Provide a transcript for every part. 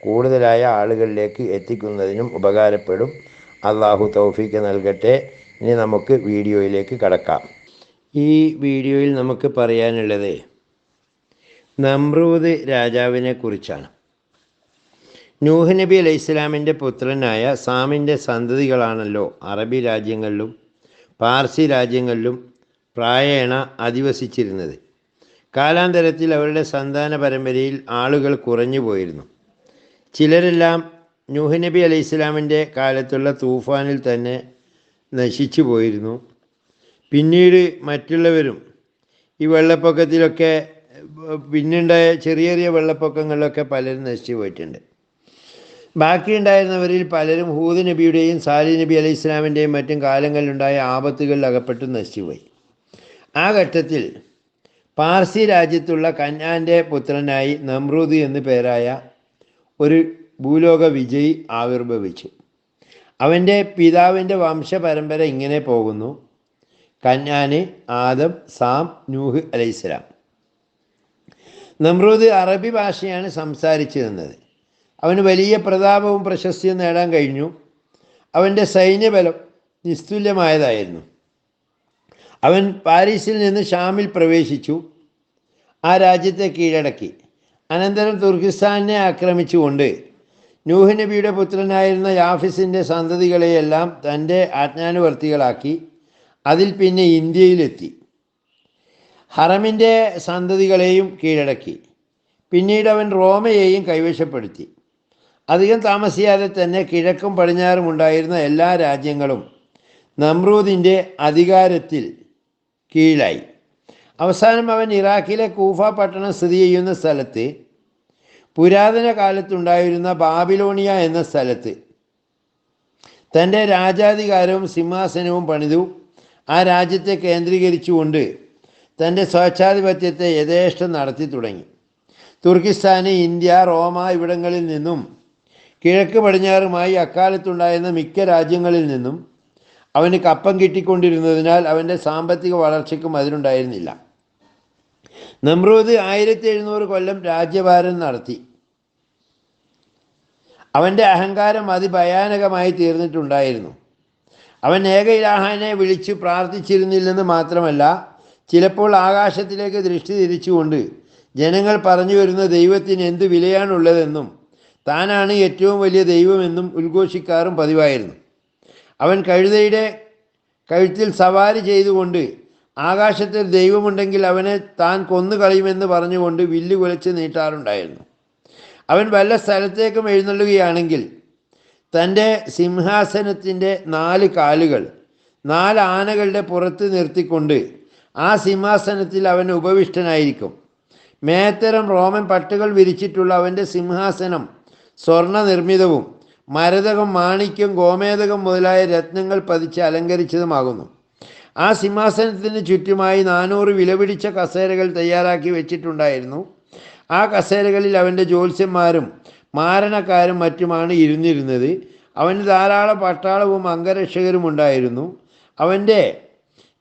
കൂടുതലായ ആളുകളിലേക്ക് എത്തിക്കുന്നതിനും ഉപകാരപ്പെടും. അള്ളാഹു തൗഫീക്ക് നൽകട്ടെ. ഇനി നമുക്ക് വീഡിയോയിലേക്ക് കടക്കാം. ഈ വീഡിയോയിൽ നമുക്ക് പറയാനുള്ളത് നമ്രൂദ് രാജാവിനെ കുറിച്ചാണ്. നൂഹ് നബി അലൈഹി ഇസ്ലാമിന്റെ പുത്രനായ സാമിന്റെ സന്തതികളാണല്ലോ അറബി രാജ്യങ്ങളിലും പാർസി രാജ്യങ്ങളിലും പ്രായേണ അധിവസിച്ചിരുന്നത്. കാലാന്തരത്തിൽ അവരുടെ സന്താന പരമ്പരയിൽ ആളുകൾ കുറഞ്ഞു പോയിരുന്നു ചിലരെല്ലാം നൂഹ് നബി അലൈഹി ഇസ്ലാമിന്റെ കാലത്തുള്ള തൂഫാനിൽ തന്നെ നശിച്ചു പോയിരുന്നു. പിന്നീട് മറ്റുള്ളവരും ഈ വെള്ളപ്പൊക്കത്തിലൊക്കെ പിന്നുണ്ടായ ചെറിയ ചെറിയ വെള്ളപ്പൊക്കങ്ങളിലൊക്കെ പലരും നശിച്ചു പോയിട്ടുണ്ട്. ബാക്കിയുണ്ടായിരുന്നവരിൽ പലരും ഹൂദ് നബിയുടെയും സാലി നബി അലൈഹി ഇസ്ലാമിന്റെയും മറ്റും കാലങ്ങളിലുണ്ടായ ആപത്തുകളിൽ അകപ്പെട്ട് നശിച്ചുപോയി ആ ഘട്ടത്തിൽ പാർസി രാജ്യത്തുള്ള കന്നാന്റെ പുത്രനായി നമ്രൂദ് എന്നു പേരായ ഒരു ഭൂലോക വിജയി ആവിർഭവിച്ചു. അവന്റെ പിതാവിന്റെ വംശപരമ്പര ഇങ്ങനെ പോകുന്നു. കന്യാന് ആദം സാം നൂഹ് അലൈസ്ലാം നമ്രൂദ് അറബി ഭാഷയാണ് സംസാരിച്ചിരുന്നത്. അവന് വലിയ പ്രതാപവും പ്രശസ്തിയും നേടാൻ കഴിഞ്ഞു. അവന്റെ സൈന്യബലം നിസ്തുല്യമായതായിരുന്നു. അവൻ പാരീസിൽ നിന്ന് ഷാമിൽ പ്രവേശിച്ചു. ആ രാജ്യത്തെ കീഴടക്കി. അനന്തരം തുർക്കിസ്ഥാനെ ആക്രമിച്ചുകൊണ്ട് നൂഹ് നബിയുടെ പുത്രനായിരുന്ന യാഫിസിന്റെ സന്തതികളെയെല്ലാം തന്റെ ആജ്ഞാനുവർത്തികളാക്കി അതിൽ പിന്നെ ഇന്ത്യയിലെത്തി. ഹറമിന്റെ സന്തതികളെയും കീഴടക്കി. പിന്നീട് അവൻ റോമയെയും കൈവശപ്പെടുത്തി. അധികം താമസിയാതെ തന്നെ കിഴക്കും പടിഞ്ഞാറും ഉണ്ടായിരുന്ന എല്ലാ രാജ്യങ്ങളും നമ്രൂദിന്റെ അധികാരത്തിൽ കീഴിലായി അവസാനം അവൻ ഇറാഖിലെ കൂഫ പട്ടണം സ്ഥിതി ചെയ്യുന്ന സ്ഥലത്ത് പുരാതന കാലത്തുണ്ടായിരുന്ന ബാബിലോണിയ എന്ന സ്ഥലത്ത്. തന്റെ രാജാധികാരവും സിംഹാസനവും പണിതു. ആ രാജ്യത്തെ കേന്ദ്രീകരിച്ചുകൊണ്ട് തന്റെ സ്വേച്ഛാധിപത്യത്തെ യഥേഷ്ടം നടത്തി തുടങ്ങി. തുർക്കിസ്ഥാന് ഇന്ത്യ റോമ ഇവിടങ്ങളിൽ നിന്നും കിഴക്ക് പടിഞ്ഞാറുമായി അക്കാലത്തുണ്ടായിരുന്ന മിക്ക രാജ്യങ്ങളിൽ നിന്നും അവന് കപ്പം കിട്ടിക്കൊണ്ടിരുന്നതിനാൽ അവന്റെ സാമ്പത്തിക വളർച്ചയ്ക്കും അതിനുണ്ടായിരുന്നില്ല. നമ്രൂദ് ആയിരത്തി എഴുന്നൂറ് കൊല്ലം രാജ്യഭാരം നടത്തി. അവന്റെ അഹങ്കാരം അതിഭയാനകമായി തീർന്നിട്ടുണ്ടായിരുന്നു. അവൻ ഏക ഇലാഹാനെ വിളിച്ചു പ്രാർത്ഥിച്ചിരുന്നില്ലെന്ന് മാത്രമല്ല ചിലപ്പോൾ ആകാശത്തിലേക്ക് ദൃഷ്ടി തിരിച്ചുകൊണ്ട് ജനങ്ങൾ പറഞ്ഞു വരുന്ന ദൈവത്തിന് എന്ത് വിലയാണുള്ളതെന്നും താനാണ് ഏറ്റവും വലിയ ദൈവമെന്നും ഉദ്ഘോഷിക്കാറും പതിവായിരുന്നു. അവൻ കഴുതയുടെ കഴുത്തിൽ സവാരി ചെയ്തുകൊണ്ട് ആകാശത്തിൽ ദൈവമുണ്ടെങ്കിൽ അവനെ താൻ കൊന്നു കളയുമെന്ന് പറഞ്ഞുകൊണ്ട് വില്ല് കുലച്ച് നീട്ടാറുണ്ടായിരുന്നു. അവൻ വല്ല സ്ഥലത്തേക്കും എഴുന്നള്ളുകയാണെങ്കിൽ തന്റെ സിംഹാസനത്തിന്റെ നാല് കാലുകൾ നാല് ആനകളുടെ പുറത്ത് നിർത്തിക്കൊണ്ട് ആ സിംഹാസനത്തിൽ അവൻ ഉപവിഷ്ടനായിരിക്കും. മേത്തരം റോമൻ പട്ടുകൾ വിരിച്ചിട്ടുള്ള അവന്റെ സിംഹാസനം സ്വർണ നിർമ്മിതവും മരതകം മാണിക്യം ഗോമേതകം മുതലായ രത്നങ്ങൾ പതിച്ച് അലങ്കരിച്ചതുമാകുന്നു. ആ സിംഹാസനത്തിന് ചുറ്റുമായി നാനൂറ് വിലപിടിച്ച കസേരകൾ തയ്യാറാക്കി വെച്ചിട്ടുണ്ടായിരുന്നു. ആ കസേരകളിൽ അവന്റെ ജ്യോത്സ്യന്മാരും മാരണക്കാരും മറ്റുമാണ് ഇരുന്നിരുന്നത്. അവന് ധാരാളം പട്ടാളവും അംഗരക്ഷകരും ഉണ്ടായിരുന്നു. അവന്റെ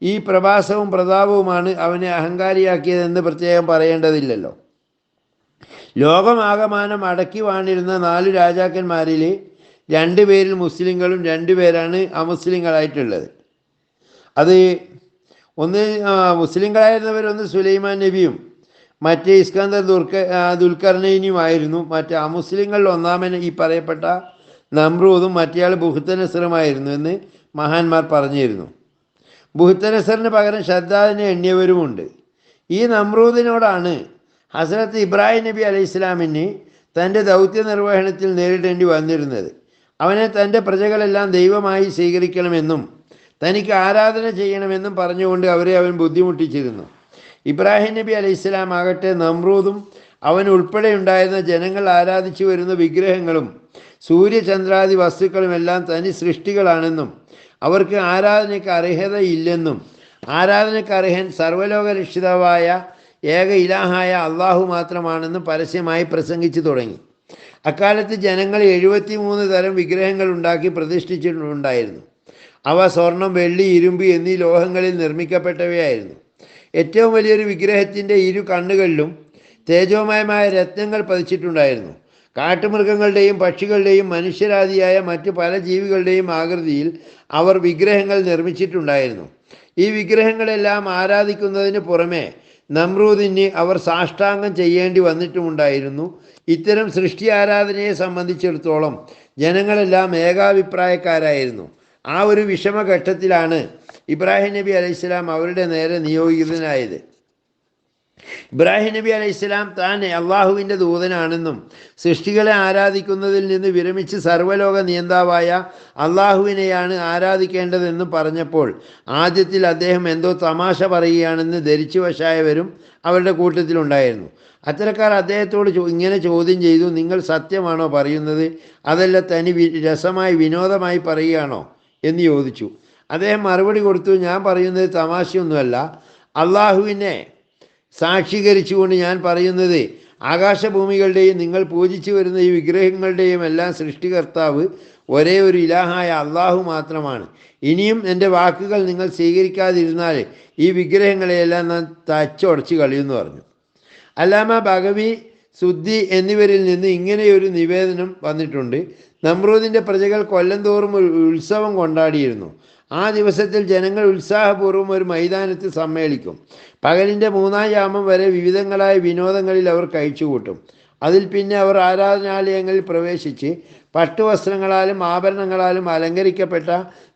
ഈ പ്രഭാസവും പ്രതാപവുമാണ് അവനെ അഹങ്കാരിയാക്കിയതെന്ന് പ്രത്യേകം പറയേണ്ടതില്ലല്ലോ. ലോകമാകമാനം അടക്കി വാണിരുന്ന നാല് രാജാക്കന്മാരിൽ രണ്ടുപേരിൽ മുസ്ലിങ്ങളും രണ്ടുപേരാണ് അമുസ്ലിങ്ങളായിട്ടുള്ളത്. അത് ഒന്ന് മുസ്ലിങ്ങളായിരുന്നവരൊന്ന് സുലൈമാൻ നബിയും മറ്റേ ഇസ്കന്ദർ ദുർക്ക ദുൽഖർണയിനുമായിരുന്നു മറ്റേ അമുസ്ലിങ്ങളിൽ ഒന്നാമൻ ഈ പറയപ്പെട്ട നമ്രൂദും മറ്റേയാൾ ബുഹുത്തനസറുമായിരുന്നു എന്ന് മഹാന്മാർ പറഞ്ഞിരുന്നു. ബുഹുത്തനസറിന് പകരം ഷദ്ദാദിനെ എണ്ണിയവരുമുണ്ട്. ഈ നമ്രൂദിനോടാണ് ഹസരത്ത് ഇബ്രാഹിം നബി അലൈഹി ഇസ്ലാമിന് തന്റെ ദൗത്യ നിർവഹണത്തിൽ നേരിടേണ്ടി വന്നിരുന്നത്. അവനെ തന്റെ പ്രജകളെല്ലാം ദൈവമായി സ്വീകരിക്കണമെന്നും തനിക്ക് ആരാധന ചെയ്യണമെന്നും പറഞ്ഞുകൊണ്ട് അവരെ അവൻ ബുദ്ധിമുട്ടിച്ചിരുന്നു. ഇബ്രാഹിം നബി അലൈഹി ഇസ്ലാം ആകട്ടെ നമ്രൂദും അവൻ ഉൾപ്പെടെ ഉണ്ടായിരുന്ന ജനങ്ങൾ ആരാധിച്ചു വരുന്ന വിഗ്രഹങ്ങളും സൂര്യചന്ദ്രാദി വസ്തുക്കളും എല്ലാം തനി സൃഷ്ടികളാണെന്നും അവർക്ക് ആരാധനയ്ക്ക് അർഹതയില്ലെന്നും ആരാധനയ്ക്ക് അർഹൻ സർവലോക രക്ഷിതാവായ ഏക ഇലാഹായ അള്ളാഹു മാത്രമാണെന്നും പരസ്യമായി പ്രസംഗിച്ചു തുടങ്ങി. അക്കാലത്ത് ജനങ്ങൾ എഴുപത്തി മൂന്ന് തരം വിഗ്രഹങ്ങൾ ഉണ്ടാക്കി പ്രതിഷ്ഠിച്ചിട്ടുണ്ടായിരുന്നു. അവ സ്വർണം വെള്ളി ഇരുമ്പ് എന്നീ ലോഹങ്ങളിൽ നിർമ്മിക്കപ്പെട്ടവയായിരുന്നു. ഏറ്റവും വലിയൊരു വിഗ്രഹത്തിന്റെ ഇരു കണ്ണുകളിലും തേജോമയമായ രത്നങ്ങൾ പതിച്ചിട്ടുണ്ടായിരുന്നു. കാട്ടുമൃഗങ്ങളുടെയും പക്ഷികളുടെയും മനുഷ്യരാദിയായ മറ്റു പല ജീവികളുടെയും ആകൃതിയിൽ അവർ വിഗ്രഹങ്ങൾ നിർമ്മിച്ചിട്ടുണ്ടായിരുന്നു. ഈ വിഗ്രഹങ്ങളെല്ലാം ആരാധിക്കുന്നതിന് പുറമെ നമ്രൂദിന് അവർ സാഷ്ടാംഗം ചെയ്യേണ്ടി വന്നിട്ടുമുണ്ടായിരുന്നു. ഇത്തരം സൃഷ്ടി ആരാധനയെ സംബന്ധിച്ചിടത്തോളം ജനങ്ങളെല്ലാം ഏകാഭിപ്രായക്കാരായിരുന്നു. ആ ഒരു വിഷമഘട്ടത്തിലാണ് ഇബ്രാഹിം നബി അലൈഹിസ്ലാം അവരുടെ നേരെ നിയോഗിതനായത് ഇബ്രാഹിം നബി അലൈഹി ഇസ്ലാം താൻ അള്ളാഹുവിന്റെ ദൂതനാണെന്നും സൃഷ്ടികളെ ആരാധിക്കുന്നതിൽ നിന്ന് വിരമിച്ച് സർവലോക നിയന്താവായ അള്ളാഹുവിനെയാണ് ആരാധിക്കേണ്ടതെന്നും പറഞ്ഞപ്പോൾ ആദ്യത്തിൽ അദ്ദേഹം എന്തോ തമാശ പറയുകയാണെന്ന് ധരിച്ചു വശായവരും അവരുടെ കൂട്ടത്തിലുണ്ടായിരുന്നു. അത്തരക്കാർ അദ്ദേഹത്തോട് ഇങ്ങനെ ചോദ്യം ചെയ്തു നിങ്ങൾ സത്യമാണോ പറയുന്നത്? അതല്ല തനി രസമായി വിനോദമായി പറയുകയാണോ? എന്ന് ചോദിച്ചു. അദ്ദേഹം മറുപടി കൊടുത്തു ഞാൻ പറയുന്നത് തമാശയൊന്നുമല്ല. അള്ളാഹുവിനെ സാക്ഷീകരിച്ചുകൊണ്ട് ഞാൻ പറയുന്നത് ആകാശഭൂമികളുടെയും നിങ്ങൾ പൂജിച്ചു വരുന്ന ഈ വിഗ്രഹങ്ങളുടെയും എല്ലാം സൃഷ്ടികർത്താവ് ഒരേ ഒരു ഇലാഹായ അള്ളാഹു മാത്രമാണ്. ഇനിയും എന്റെ വാക്കുകൾ നിങ്ങൾ സ്വീകരിക്കാതിരുന്നാൽ ഈ വിഗ്രഹങ്ങളെയെല്ലാം ഞാൻ തച്ചുടച്ച് കളിയെന്ന് പറഞ്ഞു. അല്ലാമ ഭഗവി സുദ്ധി എന്നിവരിൽ നിന്ന് ഇങ്ങനെയൊരു നിവേദനം വന്നിട്ടുണ്ട്. നമ്രൂദിന്റെ പ്രജകൾ കൊല്ലം തോറും ഉത്സവം കൊണ്ടാടിയിരുന്നു. ആ ദിവസത്തിൽ ജനങ്ങൾ ഉത്സാഹപൂർവം ഒരു മൈതാനത്ത് സമ്മേളിക്കും. പകലിന്റെ മൂന്നാം യാമം വരെ വിവിധങ്ങളായ വിനോദങ്ങളിൽ അവർ കഴിച്ചുകൂട്ടും. അതിൽ പിന്നെ അവർ ആരാധനാലയങ്ങളിൽ പ്രവേശിച്ച് പട്ടുവസ്ത്രങ്ങളാലും ആഭരണങ്ങളാലും അലങ്കരിക്കപ്പെട്ട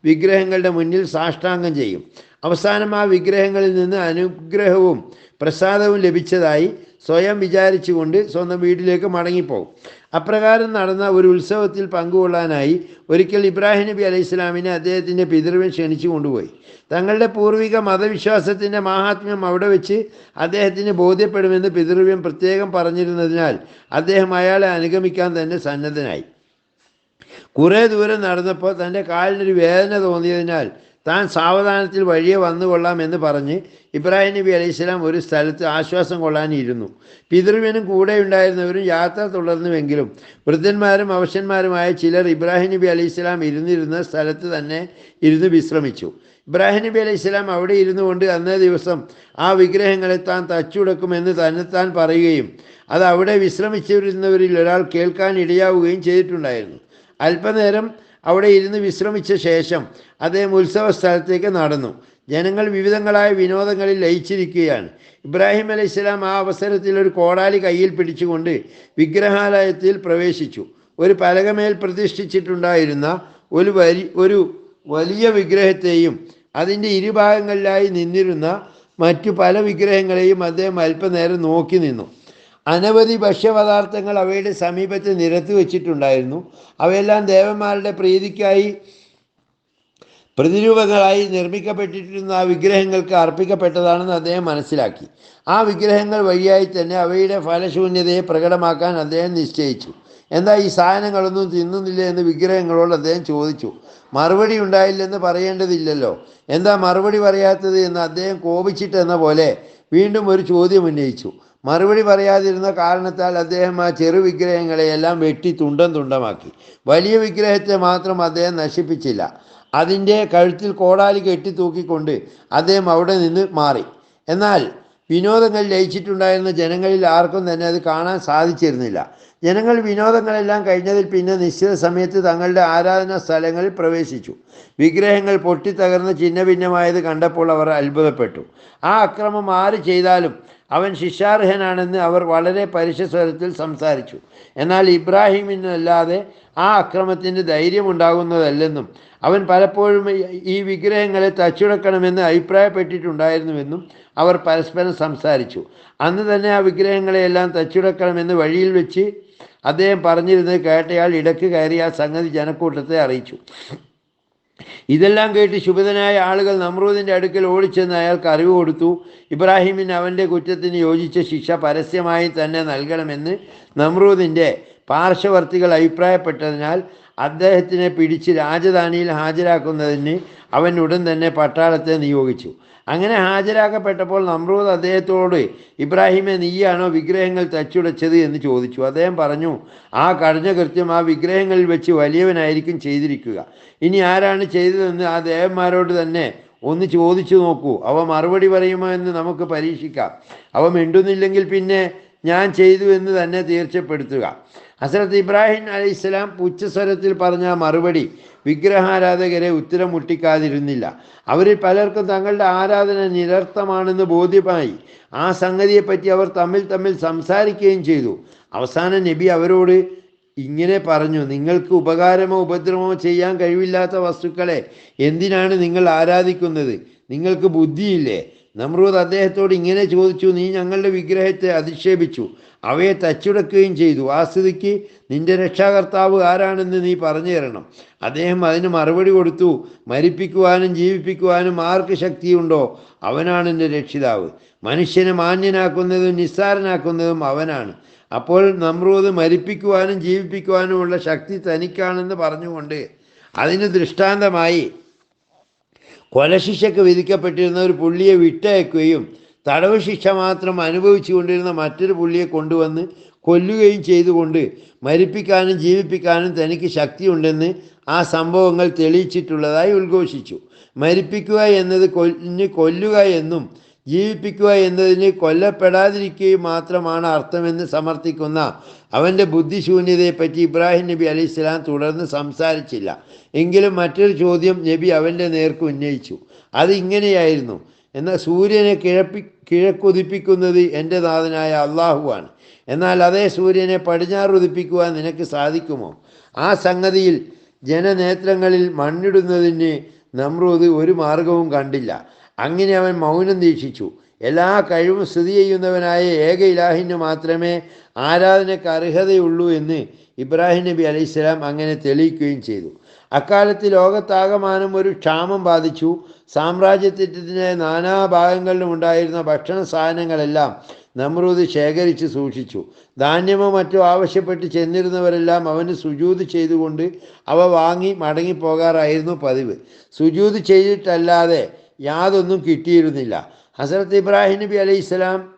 വിഗ്രഹങ്ങളുടെ മുന്നിൽ സാഷ്ടാംഗം ചെയ്യും. അവസാനം ആ വിഗ്രഹങ്ങളിൽ നിന്ന് അനുഗ്രഹവും പ്രസാദവും ലഭിച്ചതായി സ്വയം വിചാരിച്ചുകൊണ്ട് സ്വന്തം വീട്ടിലേക്ക് മടങ്ങിപ്പോകും. അപ്രകാരം നടന്ന ഒരു ഉത്സവത്തിൽ പങ്കുകൊള്ളാനായി ഒരിക്കൽ ഇബ്രാഹിം നബി അലൈഹി ഇസ്ലാമിനെ അദ്ദേഹത്തിന്റെ പിതൃവൻ ക്ഷണിച്ചു കൊണ്ടുപോയി. തങ്ങളുടെ പൂർവിക മതവിശ്വാസത്തിന്റെ മഹാത്മ്യം അവിടെ വെച്ച് അദ്ദേഹത്തിന് ബോധ്യപ്പെടുമെന്ന് പിതൃവ്യം പ്രത്യേകം പറഞ്ഞിരുന്നതിനാൽ അദ്ദേഹം അയാളെ അനുഗമിക്കാൻ തന്നെ സന്നദ്ധനായി. കുറേ ദൂരം നടന്നപ്പോൾ തന്റെ കാലിനൊരു വേദന തോന്നിയതിനാൽ താൻ സാവധാനത്തിൽ വഴിയെ വന്നു കൊള്ളാം എന്ന് പറഞ്ഞ് ഇബ്രാഹിം നബി അലൈഹി സ്വലാം ഒരു സ്ഥലത്ത് ആശ്വാസം കൊള്ളാനിരുന്നു. പിതൃവിനും കൂടെ ഉണ്ടായിരുന്നവരും യാത്ര തുടർന്നുവെങ്കിലും വൃദ്ധന്മാരും അവശന്മാരുമായ ചിലർ ഇബ്രാഹിം നബി അലൈഹി സ്വലാം ഇരുന്നിരുന്ന സ്ഥലത്ത് തന്നെ ഇരുന്ന് വിശ്രമിച്ചു. ഇബ്രാഹിം നബി അലൈഹി സ്വലാം അവിടെ ഇരുന്നു കൊണ്ട് അന്നേ ദിവസം ആ വിഗ്രഹങ്ങളെ താൻ തച്ചുടക്കുമെന്ന് തന്നെത്താൻ പറയുകയും അത് അവിടെ വിശ്രമിച്ചിരുന്നവരിൽ ഒരാൾ കേൾക്കാൻ ഇടയാവുകയും ചെയ്തിട്ടുണ്ടായിരുന്നു. അല്പനേരം അവിടെ ഇരുന്ന് വിശ്രമിച്ച ശേഷം അദ്ദേഹം ഉത്സവ സ്ഥലത്തേക്ക് നടന്നു. ജനങ്ങൾ വിവിധങ്ങളായ വിനോദങ്ങളിൽ ലയിച്ചിരിക്കുകയാണ്. ഇബ്രാഹിം അലൈഹി ഇസ്ലാം ആ അവസരത്തിൽ ഒരു കോടാലി കയ്യിൽ പിടിച്ചുകൊണ്ട് വിഗ്രഹാലയത്തിൽ പ്രവേശിച്ചു. ഒരു പലകമേൽ പ്രതിഷ്ഠിച്ചിട്ടുണ്ടായിരുന്ന ഒരു വലി ഒരു വലിയ വിഗ്രഹത്തെയും അതിന്റെ ഇരുഭാഗങ്ങളിലായി നിന്നിരുന്ന മറ്റു പല വിഗ്രഹങ്ങളെയും അദ്ദേഹം അല്പനേരം നോക്കി നിന്നു. അനവധി ഭക്ഷ്യപദാർത്ഥങ്ങൾ അവയുടെ സമീപത്ത് നിരത്തി വച്ചിട്ടുണ്ടായിരുന്നു. അവയെല്ലാം ദേവന്മാരുടെ പ്രീതിക്കായി പ്രതിരൂപങ്ങളായി നിർമ്മിക്കപ്പെട്ടിരുന്ന ആ വിഗ്രഹങ്ങൾക്ക് അർപ്പിക്കപ്പെട്ടതാണെന്ന് അദ്ദേഹം മനസ്സിലാക്കി. ആ വിഗ്രഹങ്ങൾ വഴിയായി തന്നെ അവയുടെ ഫലശൂന്യതയെ പ്രകടമാക്കാൻ അദ്ദേഹം നിശ്ചയിച്ചു. എന്താ ഈ സാധനങ്ങളൊന്നും തിന്നുന്നില്ല എന്ന് വിഗ്രഹങ്ങളോട് അദ്ദേഹം ചോദിച്ചു. മറുപടി ഉണ്ടായില്ലെന്ന് പറയേണ്ടതില്ലല്ലോ. എന്താ മറുപടി പറയാത്തത് എന്ന് അദ്ദേഹം കോപിച്ചിട്ടെന്ന പോലെ വീണ്ടും ഒരു ചോദ്യം ഉന്നയിച്ചു. മറുപടി പറയാതിരുന്ന കാരണത്താൽ അദ്ദേഹം ആ ചെറു വിഗ്രഹങ്ങളെയെല്ലാം വെട്ടി തുണ്ടം തുണ്ടമാക്കി. വലിയ വിഗ്രഹത്തെ മാത്രം അദ്ദേഹം നശിപ്പിച്ചില്ല. അതിന്റെ കഴുത്തിൽ കോടാലി കെട്ടി തൂക്കിക്കൊണ്ട് അദ്ദേഹം അവിടെ നിന്ന് മാറി. എന്നാൽ വിനോദങ്ങൾ ലയിച്ചിട്ടുണ്ടായിരുന്ന ജനങ്ങളിൽ ആർക്കും തന്നെ അത് കാണാൻ സാധിച്ചിരുന്നില്ല. ജനങ്ങൾ വിനോദങ്ങളെല്ലാം കഴിഞ്ഞതിൽ പിന്നെ നിശ്ചിത സമയത്ത് തങ്ങളുടെ ആരാധനാ സ്ഥലങ്ങളിൽ പ്രവേശിച്ചു. വിഗ്രഹങ്ങൾ പൊട്ടിത്തകർന്ന് ഛിന്നഭിന്നമായത് കണ്ടപ്പോൾ അവർ അത്ഭുതപ്പെട്ടു. ആ അക്രമം ആര് ചെയ്താലും അവൻ ശിക്ഷാർഹനാണെന്ന് അവർ വളരെ പരുഷസ്വരത്തിൽ സംസാരിച്ചു. എന്നാൽ ഇബ്രാഹിമിനല്ലാതെ ആ അക്രമത്തിന് ധൈര്യമുണ്ടാകുന്നതല്ലെന്നും അവൻ പലപ്പോഴും ഈ വിഗ്രഹങ്ങളെ തച്ചുടക്കണമെന്ന് അഭിപ്രായപ്പെട്ടിട്ടുണ്ടായിരുന്നുവെന്നും അവർ പരസ്പരം സംസാരിച്ചു. അന്ന് തന്നെ ആ വിഗ്രഹങ്ങളെയെല്ലാം തച്ചുടക്കണമെന്ന് വഴിയിൽ വെച്ച് അദ്ദേഹം പറഞ്ഞിരുന്നത് കേട്ടയാൾ ഇടയ്ക്ക് കയറി ആ സംഗതി ജനക്കൂട്ടത്തെ അറിയിച്ചു. ഇതെല്ലാം കേട്ട് ശുഭിതനായ ആളുകൾ നമ്രൂദിന്റെ അടുക്കൽ ഓടിച്ചെന്ന് അയാൾക്ക് അറിവ് കൊടുത്തു. ഇബ്രാഹിമിന് അവന്റെ കുറ്റത്തിന് യോജിച്ച ശിക്ഷ പരസ്യമായി തന്നെ നൽകണമെന്ന് നമ്രൂദിന്റെ പാർശ്വവർത്തികൾ അഭിപ്രായപ്പെട്ടതിനാൽ അദ്ദേഹത്തിനെ പിടിച്ച് രാജധാനിയിൽ ഹാജരാക്കുന്നതിന് അവൻ ഉടൻ തന്നെ പട്ടാളത്തെ നിയോഗിച്ചു. അങ്ങനെ ഹാജരാക്കപ്പെട്ടപ്പോൾ നമ്രൂദ് അദ്ദേഹത്തോട് ഇബ്രാഹിമെ നീയാണോ വിഗ്രഹങ്ങൾ തച്ചുടച്ചത്? എന്ന് ചോദിച്ചു. അദ്ദേഹം പറഞ്ഞു ആ കടഞ്ഞ കൃത്യം ആ വിഗ്രഹങ്ങളിൽ വെച്ച് വലിയവനായിരിക്കും ചെയ്തിരിക്കുക. ഇനി ആരാണ് ചെയ്തതെന്ന് ആ ദേവന്മാരോട് തന്നെ ഒന്ന് ചോദിച്ചു നോക്കൂ. അവ മറുപടി പറയുമോ എന്ന് നമുക്ക് പരീക്ഷിക്കാം. അവ മിണ്ടുന്നില്ലെങ്കിൽ പിന്നെ ഞാൻ ചെയ്തു എന്ന് തന്നെ തീർച്ചപ്പെടുത്തുക. ഹസരത്ത് ഇബ്രാഹിം അലൈഹി ഇസ്ലാം പുച്ഛസ്വരത്തിൽ പറഞ്ഞ മറുപടി വിഗ്രഹാരാധകരെ ഉത്തരം മുട്ടിക്കാതിരുന്നില്ല. അവരിൽ പലർക്കും തങ്ങളുടെ ആരാധന നിരർത്ഥമാണെന്ന് ബോധ്യമായി. ആ സംഗതിയെപ്പറ്റി അവർ തമ്മിൽ തമ്മിൽ സംസാരിക്കുകയും ചെയ്തു. അവസാന നബി അവരോട് ഇങ്ങനെ പറഞ്ഞു നിങ്ങൾക്ക് ഉപകാരമോ ഉപദ്രവമോ ചെയ്യാൻ കഴിവില്ലാത്ത വസ്തുക്കളെ എന്തിനാണ് നിങ്ങൾ ആരാധിക്കുന്നത്? നിങ്ങൾക്ക് ബുദ്ധിയില്ലേ? നമ്രൂദ് അദ്ദേഹത്തോട് ഇങ്ങനെ ചോദിച്ചു നീ ഞങ്ങളുടെ വിഗ്രഹത്തെ അധിക്ഷേപിച്ചു. അവയെ തച്ചുടക്കുകയും ചെയ്തു. ആ സ്ഥിതിക്ക് നിന്റെ രക്ഷാകർത്താവ് ആരാണെന്ന് നീ പറഞ്ഞു തരണം. അദ്ദേഹം അതിന് മറുപടി കൊടുത്തു. മരിപ്പിക്കുവാനും ജീവിപ്പിക്കുവാനും ആർക്ക് ശക്തിയുണ്ടോ? അവനാണ് എന്റെ രക്ഷിതാവ്. മനുഷ്യനെ മാന്യനാക്കുന്നതും നിസ്സാരനാക്കുന്നതും അവനാണ്. അപ്പോൾ നമ്രൂദ് മരിപ്പിക്കുവാനും ജീവിപ്പിക്കുവാനുമുള്ള ശക്തി തനിക്കാണെന്ന് പറഞ്ഞുകൊണ്ട് അതിന് ദൃഷ്ടാന്തമായി കൊലശിക്ഷയ്ക്ക് വിധിക്കപ്പെട്ടിരുന്ന ഒരു പുള്ളിയെ വിട്ടയക്കുകയും തടവ് ശിക്ഷ മാത്രം അനുഭവിച്ചു കൊണ്ടിരുന്ന മറ്റൊരു പുള്ളിയെ കൊണ്ടുവന്ന് കൊല്ലുകയും ചെയ്തുകൊണ്ട് മരിപ്പിക്കാനും ജീവിപ്പിക്കാനും തനിക്ക് ശക്തിയുണ്ടെന്ന് ആ സംഭവങ്ങൾ തെളിയിച്ചിട്ടുള്ളതായി ഉദ്ഘോഷിച്ചു. മരിപ്പിക്കുക എന്നത് കൊല്ലിന് കൊല്ലുക എന്നും ജീവിപ്പിക്കുക എന്നതിന് കൊല്ലപ്പെടാതിരിക്കുകയും മാത്രമാണ് അർത്ഥമെന്ന് സമർത്ഥിക്കുന്ന അവന്റെ ബുദ്ധിശൂന്യതയെപ്പറ്റി ഇബ്രാഹിം നബി അലി ഇസ്ലാം തുടർന്ന് സംസാരിച്ചില്ല. എങ്കിലും മറ്റൊരു ചോദ്യം നബി അവന്റെ നേർക്ക് ഉന്നയിച്ചു. അത് ഇങ്ങനെയായിരുന്നു. എന്നാൽ സൂര്യനെ കിഴപ്പി കിഴക്കുതിപ്പിക്കുന്നത് എന്റെ നാഥനായ അള്ളാഹുവാണ് എന്നാൽ അതേ സൂര്യനെ പടിഞ്ഞാറ് ഉദിപ്പിക്കുവാൻ നിനക്ക് സാധിക്കുമോ? ആ സംഗതിയിൽ ജനനേത്രങ്ങളിൽ മണ്ണിടുന്നതിന് നമ്രൂദ് ഒരു മാർഗവും കണ്ടില്ല. അങ്ങനെ അവൻ മൗനം ദീക്ഷിച്ചു. എല്ലാ കഴിവും സ്ഥിതി ചെയ്യുന്നവനായ ഏക ഇലാഹിന് മാത്രമേ ആരാധനയ്ക്ക് അർഹതയുള്ളൂ എന്ന് ഇബ്രാഹിം നബി അലൈഹിസ്സലാം അങ്ങനെ തെളിയിക്കുകയും ചെയ്തു. അക്കാലത്ത് ലോകത്താകമാനം ഒരു ക്ഷാമം ബാധിച്ചു. സാമ്രാജ്യത്തിന്റെ നാനാഭാഗങ്ങളിലും ഉണ്ടായിരുന്ന ഭക്ഷണ സാധനങ്ങളെല്ലാം നമ്രൂദ് ശേഖരിച്ച് സൂക്ഷിച്ചു. ധാന്യമോ മറ്റോ ആവശ്യപ്പെട്ട് ചെന്നിരുന്നവരെല്ലാം അവന് സുജൂത് ചെയ്തുകൊണ്ട് അവ വാങ്ങി മടങ്ങിപ്പോകാറായിരുന്നു പതിവ്. സുജൂത് ചെയ്തിട്ടല്ലാതെ യാതൊന്നും കിട്ടിയിരുന്നില്ല. ഹസരത്ത് ഇബ്രാഹിം നബി അലൈഹി സ്വലാം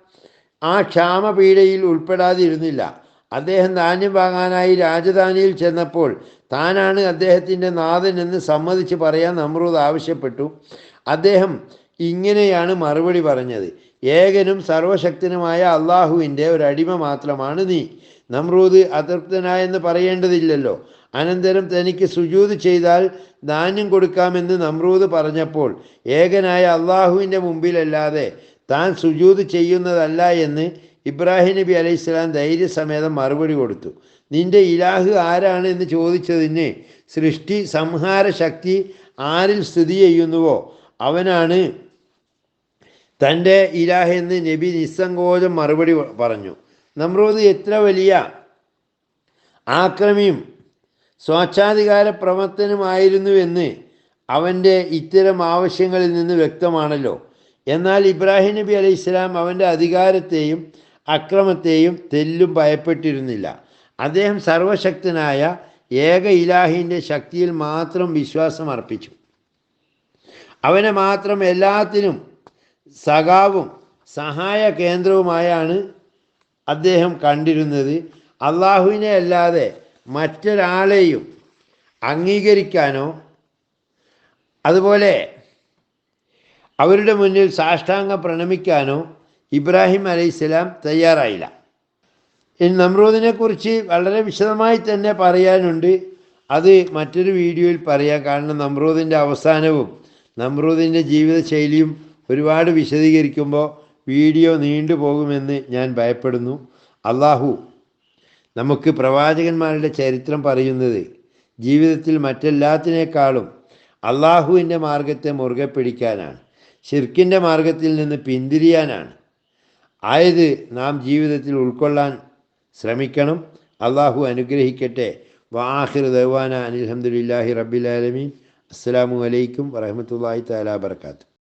ആ ക്ഷാമപീഡയിൽ ഉൾപ്പെടാതിരുന്നില്ല. അദ്ദേഹം ധാന്യം വാങ്ങാനായി രാജധാനിയിൽ ചെന്നപ്പോൾ താനാണ് അദ്ദേഹത്തിന്റെ നാഥൻ എന്ന് സമ്മതിച്ച് പറയാൻ നമ്രൂദ് ആവശ്യപ്പെട്ടു. അദ്ദേഹം ഇങ്ങനെയാണ് മറുപടി പറഞ്ഞത്. ഏകനും സർവശക്തനുമായ അള്ളാഹുവിന്റെ ഒരു അടിമ മാത്രമാണ് നീ. നമ്രൂദ് അതൃപ്തനായെന്ന് പറയേണ്ടതില്ലല്ലോ. അനന്തരം തനിക്ക് സുജൂത് ചെയ്താൽ ധാന്യം കൊടുക്കാമെന്ന് നമ്രൂദ് പറഞ്ഞപ്പോൾ ഏകനായ അള്ളാഹുവിന്റെ മുമ്പിലല്ലാതെ താൻ സുജൂത് ചെയ്യുന്നതല്ല എന്ന് ഇബ്രാഹിം നബി അലൈഹി സ്വലാം ധൈര്യസമേതം മറുപടി കൊടുത്തു. നിന്റെ ഇലാഹ് ആരാണ്? എന്ന് ചോദിച്ചതിന് സൃഷ്ടി സംഹാര ശക്തി ആരിൽ സ്ഥിതി ചെയ്യുന്നുവോ? അവനാണ് തന്റെ ഇലാഹ് എന്ന് നബി നിസ്സങ്കോചം മറുപടി പറഞ്ഞു. നമ്രൂദ് എത്ര വലിയ ആക്രമിയും സ്വേച്ഛാധികാര പ്രവർത്തനമായിരുന്നുവെന്ന് അവന്റെ ഇത്തരം ആവശ്യങ്ങളിൽ നിന്ന് വ്യക്തമാണല്ലോ. എന്നാൽ ഇബ്രാഹിം നബി അലൈഹി ഇസ്ലാം അവന്റെ അധികാരത്തെയും അക്രമത്തെയും തെല്ലും ഭയപ്പെട്ടിരുന്നില്ല. അദ്ദേഹം സർവശക്തനായ ഏക ഇലാഹിന്റെ ശക്തിയിൽ മാത്രം വിശ്വാസം അർപ്പിച്ചു. അവനെ മാത്രം എല്ലാത്തിനും സഖാവും സഹായ കേന്ദ്രവുമായാണ് അദ്ദേഹം കണ്ടിരുന്നത്. അള്ളാഹുവിനെ അല്ലാതെ മറ്റൊരാളെയും അംഗീകരിക്കാനോ അതുപോലെ അവരുടെ മുന്നിൽ സാഷ്ടാംഗം പ്രണമിക്കാനോ ഇബ്രാഹിം അലൈഹിസ്സലാം തയ്യാറായില്ല. ഇനി നമ്രൂദിനെക്കുറിച്ച് വളരെ വിശദമായി തന്നെ പറയാനുണ്ട്. അത് മറ്റൊരു വീഡിയോയിൽ പറയാം. കാരണം നമ്രൂദിന്റെ അവസാനവും നമ്രൂദിന്റെ ജീവിതശൈലിയും ഒരുപാട് വിശദീകരിക്കുമ്പോൾ വീഡിയോ നീണ്ടു പോകുമെന്ന് ഞാൻ ഭയപ്പെടുന്നു. അള്ളാഹു നമുക്ക് പ്രവാചകന്മാരുടെ ചരിത്രം പറയുന്നത് ജീവിതത്തിൽ മറ്റെല്ലാത്തിനേക്കാളും അള്ളാഹുവിന്റെ മാർഗത്തെ മുറുകെ പിടിക്കാനാണ് ഷിർക്കിന്റെ മാർഗത്തിൽ നിന്ന് പിന്തിരിയാനാണ്. ആയത് നാം ജീവിതത്തിൽ ഉൾക്കൊള്ളാൻ ശ്രമിക്കണം. അള്ളാഹു അനുഗ്രഹിക്കട്ടെ. വാഹിർ ദവാന അനിൽഹമുല്ലാഹി റബ്ബിലാലമീൻ അസ്സാം വലൈക്കും വറഹമത്തല്ലാഹി താലാ വർക്കാത്തു